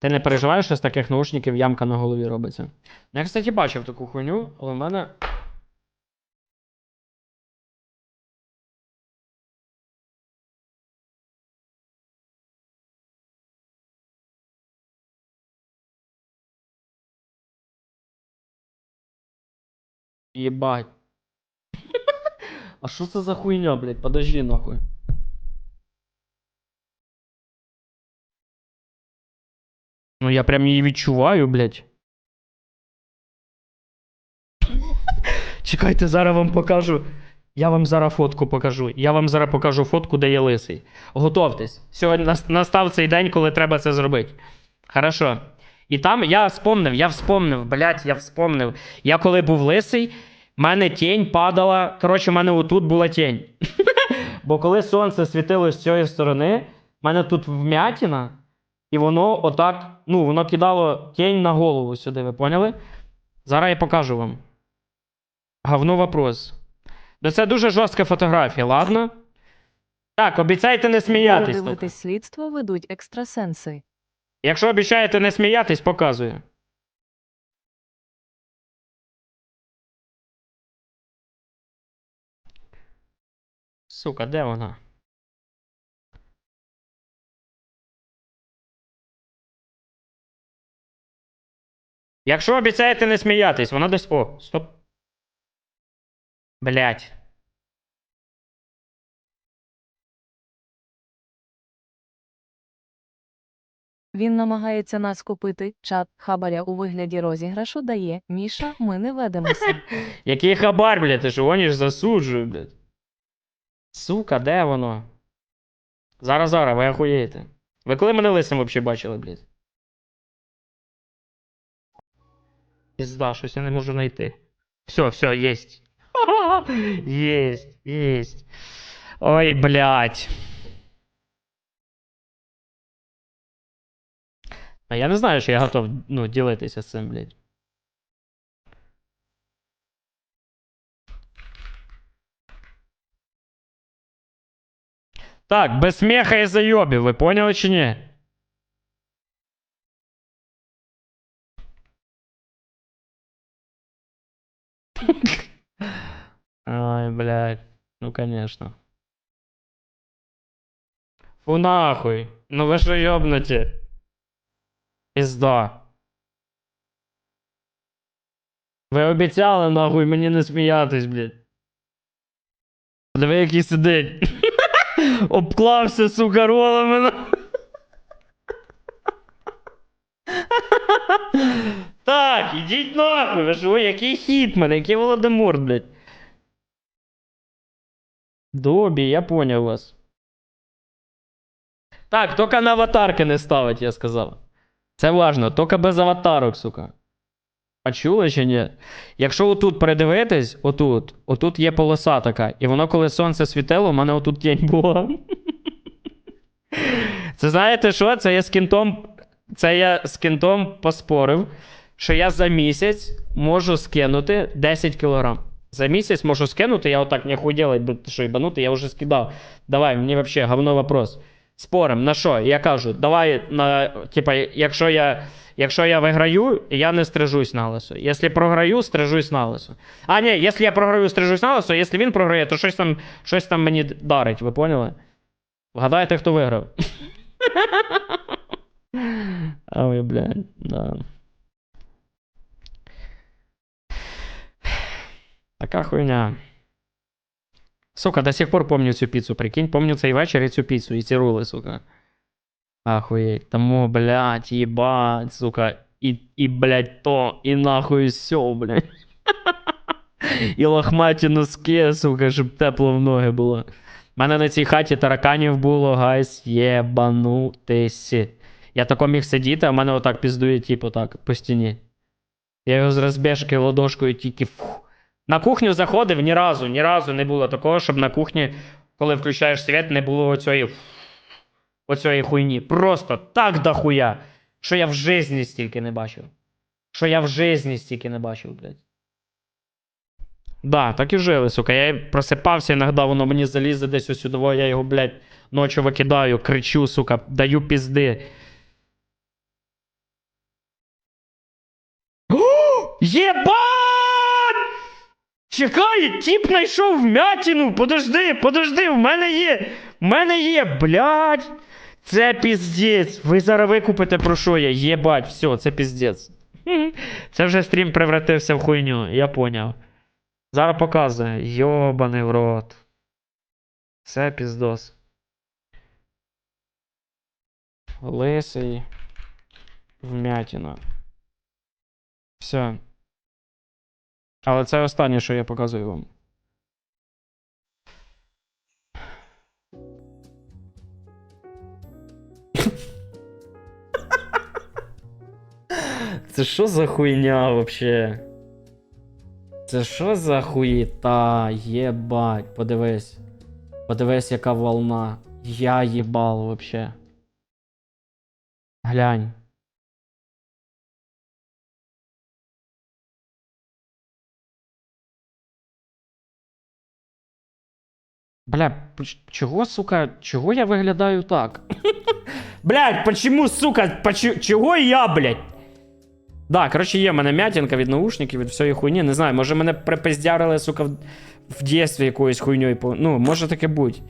Ти не переживаєш, що з таких наушників ямка на голові робиться? Ну, я, кстати, бачив таку хуйню, але в мене. Єбать. А що це за хуйня, блядь? Подожди нахуй. Ну я прям її відчуваю, блядь. Чекайте, зараз вам покажу. Я вам зараз фотку покажу. Я вам зараз покажу фотку, де я лисий. Готовтесь. Сьогодні настав цей день, коли треба це зробити. Хорошо. І там я вспомнив, я вспомнив, блядь, я вспомнив. Я коли був лисий, в мене тінь падала. Коротше, в мене отут була тінь. Бо коли сонце світило з цієї сторони, в мене тут вмятіна, і воно отак, ну, воно кидало тінь на голову сюди, ви поняли? Зараз я покажу вам. Говно вопрос. Да це дуже жорстка фотографія, ладно? Так, обіцяйте не сміятись. Дивитись слідство ведуть екстрасенси. Якщо обіцяєте не сміятись, показую. Сука, де вона? Якщо обіцяєте не сміятись, вона десь. О, стоп. Блять. Він намагається нас купити. Чат хабаря у вигляді розіграшу дає. Міша, ми не ведемося. Який хабар, блядь, ти ж гониш засуджую, блядь. Сука, де воно? Зараз, зараз, ви охуєєте. Ви коли мене лисим взагалі бачили, блядь? Пізда, щось я не можу знайти. Все, все, єсть. Єсть, єсть. Ой, блядь. А я не знаю, що я готов ну, ділитися з цим, блядь. Так, без смеха и заёби, вы поняли чи ні? Блядь. Ну, конечно. Фу нахуй. Ну ви що ёбнуті? Пізда. Ви обіцяли нахуй мені не сміятись, блядь. Диви, який сидить. Обклався, сука, ролами. Так, ідіть нахуй, ви що, який хітмен, який Володимир, блядь. Добі, я поняв вас. Так, тільки на аватарки не ставить, я сказав. Це важно, тільки без аватарок, сука. А чули чи ні? Якщо отут передивитись, отут, отут є полоса така, і воно, коли сонце світило, у мене отут тінь була. Це знаєте що? Це я з кінтом. Це я з кінтом поспорив, що я за місяць можу скинути 10 кілограм. За місяць можу скинути, я отак не худілить, бо ти що їбанути, я вже скидав. Давай, мені взагалі говно вопрос. Спорим, на що? Я кажу, давай на. Типа, якщо я. Якщо я виграю, я не стрижусь на лисо. Якщо програю, стрижусь на лисо. А, ні, якщо я програю, стрижусь на лисо, якщо він програє, то щось там, щось там мені дарить, ви поняли? Вгадайте, хто виграв. Ой, блядь, да. Така хуйня. Сука, до сих пор помню цю піцу, прикинь, помню цей вечір і цю піцу, і ці рули, сука. Ахуєть. Тому, блядь, їбать, сука. І, і блядь, то, і нахуй все, блядь. І лохматі носки, сука, щоб тепло в ноги було. У мене на цій хаті тараканів було, гайс, єбанутися. Я тако міг сидіти, а в мене отак піздує, типу, так, по стіні. Я його з розбіжки ладошкою тільки фух. На кухню заходив ні разу, ні разу не було такого, щоб на кухні, коли включаєш світ, не було оцієї оцієї хуйні. Просто так дохуя, що я в житті стільки не бачив. Що я в житті стільки не бачив, блядь. Да, так і жили, сука. Я просипався, іноді воно мені залізе десь осюдово, я його, блядь, ночі викидаю, кричу, сука, даю пізди. Єба! Чекай, тіп знайшов вмятину. Подожди, подожди, в мене є. В мене є, блядь. Це піздець. Ви зараз викупите про що я. Єбать, все, це піздець. Це вже стрім превратився в хуйню, я поняв. Зараз показує. Йобаний в рот. Це піздос. Лисий. Вмятина. Все. Але це останнє, що я показую вам. Це що за хуйня вообще? Це що за хуєта? Єбать, подивись. Подивись, яка волна. Я їбал вообще. Глянь. Бля, чого, сука, чого я виглядаю так? Блядь, почему, сука, почу... чого я, блядь? Да, коротше, є в мене м'ятінка від наушників, від всієї хуйні. Не знаю, може мене припиздярили, сука, в, в дійстві якоюсь хуйньою. Ну, може таке бути.